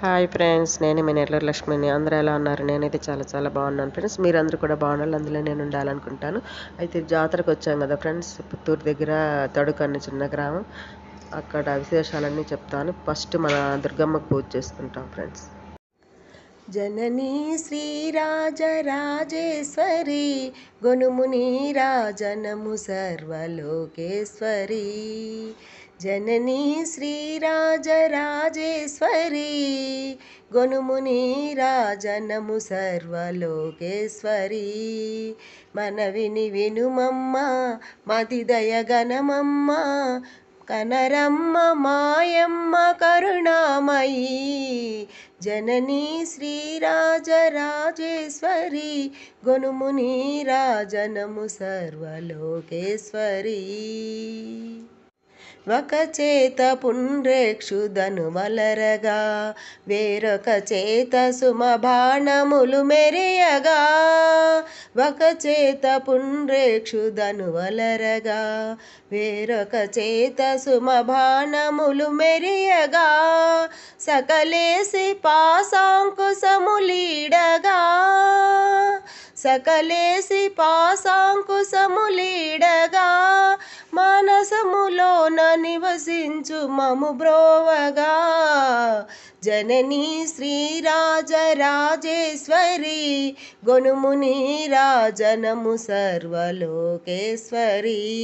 Hi friends నేను మీ నెల్లూరు లక్ష్మిని. అందరూ ఎలా ఉన్నారు? నేనైతే చాలా చాలా బాగున్నాను ఫ్రెండ్స్. మీరందరూ కూడా బాగున్నారు. అందులో నేను ఉండాలనుకుంటాను. అయితే జాతరకు వచ్చాం కదా ఫ్రెండ్స్ పుత్తూరు దగ్గర తడుకు అనే చిన్న గ్రామం. అక్కడ విశేషాలన్నీ చెప్తాను. ఫస్ట్ మన దుర్గమ్మకు పూజ చేసుకుంటాం ఫ్రెండ్స్. జననీ శ్రీరాజరాజేశ్వరి గొనుముని రాజనము సర్వలోకేశ్వరి. జననీ శ్రీరా శ్రీరాజరాజేశ్వరి గొనుముని రాజనము సర్వలోకేశ్వరి. మనవిని వినుమమ్మ మది దయగనమమ్మ కనరమ్మ మాయమ్మ కరుణామయీ. జననీ శ్రీరాజరాజేశ్వరి గొనుముని రాజనము సర్వలోకేశ్వరీ. ఒక చేత పుండ్రేక్షుదను వలరగా వేరొక చేత సుమబాణములు మెరియగా ఒక చేత పుండ్రేక్షుదను వలరగా వేరొక చేత సుమబాణములు మెరియగా సకలేసి పాశాంకుశములీడగా సకలేసి పాశాంకుశములీడగా నివసించు మము బ్రోవగా. జననీ శ్రీరాజరాజేశ్వరి గొనుముని రాజనము సర్వలోకేశ్వరీ.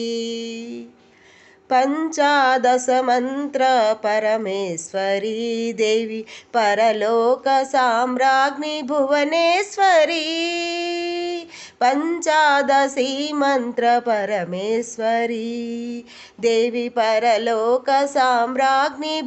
పంచాదశ మంత్ర పరమేశ్వరీ దేవి పరలోక సామ్రాజ్ఞి భువనేశ్వరి. పంచాదశి మంత్ర పరమేశ్వరి దేవి పరలోక సామ్రాజ్ఞి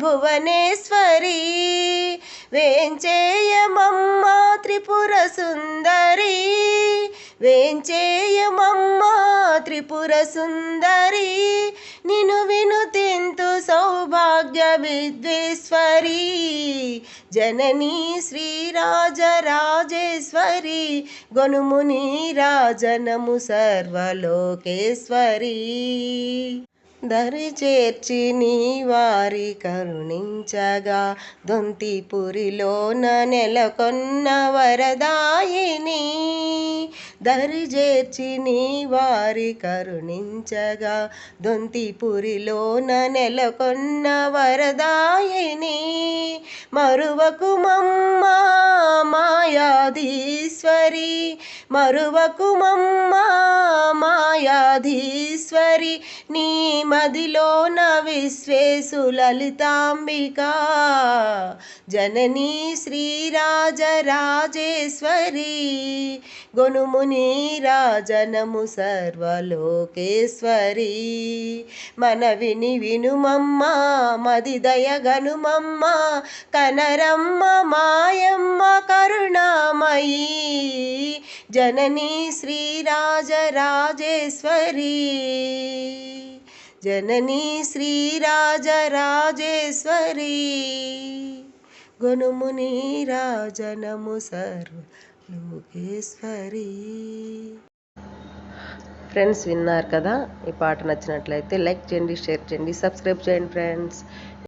సౌభాగ్యమిద్వేశ్వరీ. విద్వేశ్వరి జననీ శ్రీరాజరాజేశ్వరీ. గొనుముని రాజనము సర్వలోకేశ్వరీ. దరి చేర్చి నీ వారి కరుణించగా దొంతిపురిలోన నెలకొన్న వరదాయిని. దరి చేర్చి నీ వారి కరుణించగా దొంతిపురిలోన నెలకొన్న వరదాయిని మరువకు మమ్మ మాయాధీశ్వరి మరువకు మమ్మ మాయాధీశ్వరి నీ మదిలోన విశ్వేశు లలితాంబిక జననీ శ్రీరాజరాజేశ్వరి. గొనుముని రాజనము సర్వలోకేశ్వరి. మన విని వినుమమ్మ మది దయగనుమమ్మ కనరమ్మ మాయమ్మ కరుణామయీ. జననీ శ్రీరాజరాజేశ్వరి. జననీ శ్రీరాజరాజేశ్వరి. గుణముని రాజనము సర్వ లోకేశ్వరి. ఫ్రెండ్స్ విన్నారు కదా? ఈ పాట నచ్చినట్లయితే లైక్ చేయండి షేర్ చేయండి సబ్స్క్రైబ్ చేయండి ఫ్రెండ్స్